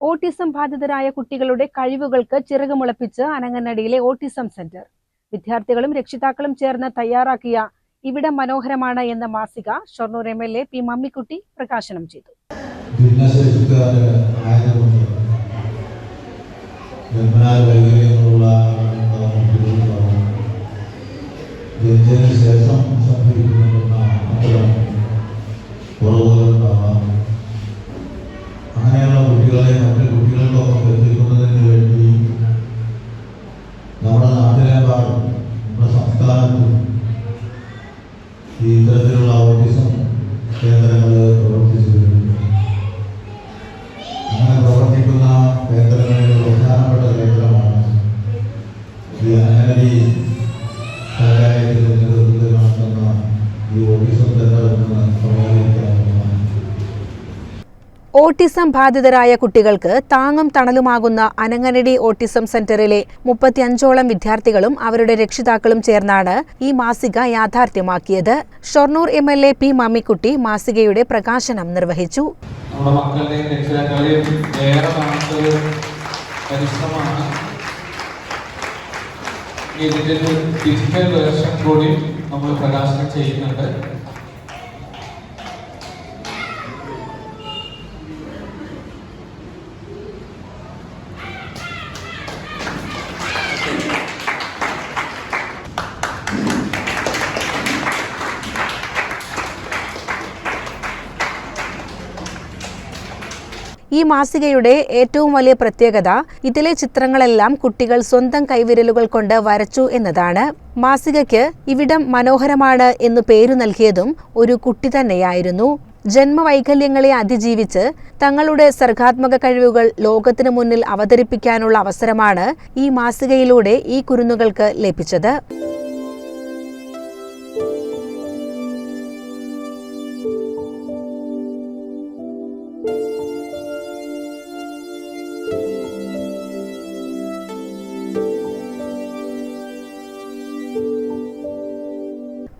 Autism ബാധിതരായ കുട്ടികളുടെ കഴിവുകൾക്ക് ചിറകുമുളപ്പിച്ച് അനങ്ങനടിയിലെ autism centre. വിദ്യാർത്ഥികളും രക്ഷിതാക്കളും ചേർന്ന് തയ്യാറാക്കിയ ഇവിടെ മനോഹരമാണ് എന്ന മാസിക Shoranur M. L. A. P. Mammikutty പ്രകാശനം ചെയ്തു. ശേഷം കുട്ടികളെ മറ്റ് കുട്ടികൾക്കൊപ്പം എത്തിക്കുന്നതിന് വേണ്ടി നമ്മുടെ നാട്ടിലെമ്പാടും നമ്മുടെ സംസ്ഥാനത്തും ഈ ഇത്തരത്തിലുള്ള ഓട്ടിസം കേന്ദ്രങ്ങൾ പ്രവർത്തിച്ചു വരുന്നു അങ്ങനെ പ്രവർത്തിക്കുന്ന കേന്ദ്രങ്ങളിൽ പ്രധാനപ്പെട്ട കേന്ദ്രമാണ് ഈ അനലി സഹായത്തിൽ നേതൃത്വത്തിൽ നടത്തുന്ന ഈ ഓട്ടിസം സെന്റർ എന്ന് ഓട്ടിസം ബാധിതരായ കുട്ടികൾക്ക് താങ്ങും തണലുമാകുന്ന അനങ്ങനടി ഓട്ടിസം സെന്ററിലെ മുപ്പത്തിയഞ്ചോളം വിദ്യാർത്ഥികളും അവരുടെ രക്ഷിതാക്കളും ചേർന്നാണ് ഈ മാസിക യാഥാർത്ഥ്യമാക്കിയത്. Shoranur M L A P Mammikutty മാസികയുടെ പ്രകാശനം നിർവഹിച്ചു. ഒരു ഡിജിറ്റൽ വേർഷൻ കൂടി നമ്മൾ പ്രകാശനം ചെയ്യുന്നുണ്ട്. ഈ മാസികയുടെ ഏറ്റവും വലിയ പ്രത്യേകത ഇതിലെ ചിത്രങ്ങളെല്ലാം കുട്ടികൾ സ്വന്തം കൈവിരലുകൾ കൊണ്ട് വരച്ചു എന്നതാണ്. മാസികയ്ക്ക് ഇവിടം മനോഹരമാണ് എന്നു പേരു നൽകിയതും ഒരു കുട്ടി തന്നെയായിരുന്നു. ജന്മവൈകല്യങ്ങളെ അതിജീവിച്ച് തങ്ങളുടെ സർഗാത്മക കഴിവുകൾ ലോകത്തിനു മുന്നിൽ അവതരിപ്പിക്കാനുള്ള അവസരമാണ് ഈ മാസികയിലൂടെ ഈ കുരുന്നുകൾക്ക് ലഭിച്ചത്.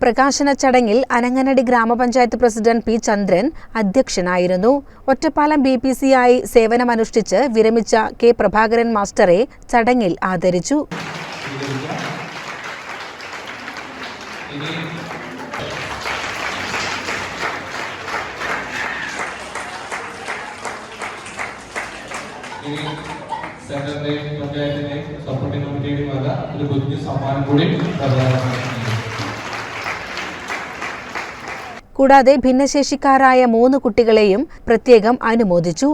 പ്രകാശന ചടങ്ങിൽ അനങ്ങനടി ഗ്രാമപഞ്ചായത്ത് പ്രസിഡന്റ് പി ചന്ദ്രൻ അധ്യക്ഷനായിരുന്നു. ഒറ്റപ്പാലം ബി പി സി ആയി സേവനമനുഷ്ഠിച്ച് വിരമിച്ച കെ പ്രഭാകരൻ മാസ്റ്ററെ ചടങ്ങിൽ ആദരിച്ചു. ഇനി പഞ്ചായത്തിന്റെ സപ്പോർട്ടിംഗ് കമ്മിറ്റിയുടെയും ഒരു കുഞ്ഞു സമ്മാനം കൂടി പ്രധാനമാണ് കൂടാതെ ഭിന്നശേഷിക്കാരായ മൂന്ന് കുട്ടികളെയും പ്രത്യേകം അനുമോദിച്ചു.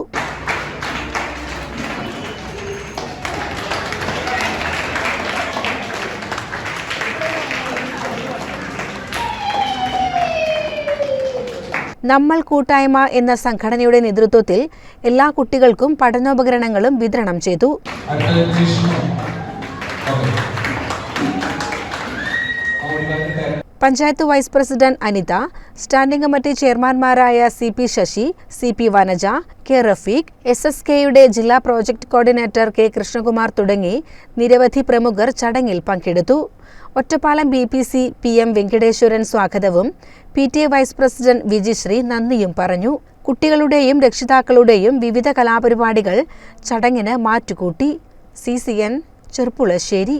നമ്മൾ കൂട്ടായ്മ എന്ന സംഘടനയുടെ നേതൃത്വത്തിൽ എല്ലാ കുട്ടികൾക്കും പഠനോപകരണങ്ങളും വിതരണം ചെയ്തു. Panchayat vice president Anitha standing committee ചെയർമാൻമാരായ C P Sasi C P Vanaja K Rafeeq S S കെയുടെ ജില്ലാ പ്രോജക്ട് കോർഡിനേറ്റർ കെ കൃഷ്ണകുമാർ തുടങ്ങി നിരവധി പ്രമുഖർ ചടങ്ങിൽ പങ്കെടുത്തു. Ottapalam B P C P M Venkateswaran സ്വാഗതവും P T A vice president Vijisree നന്ദിയും പറഞ്ഞു. കുട്ടികളുടെയും രക്ഷിതാക്കളുടെയും വിവിധ കലാപരിപാടികൾ ചടങ്ങിന് മാറ്റുകൂട്ടി. C C N Cherpulassery.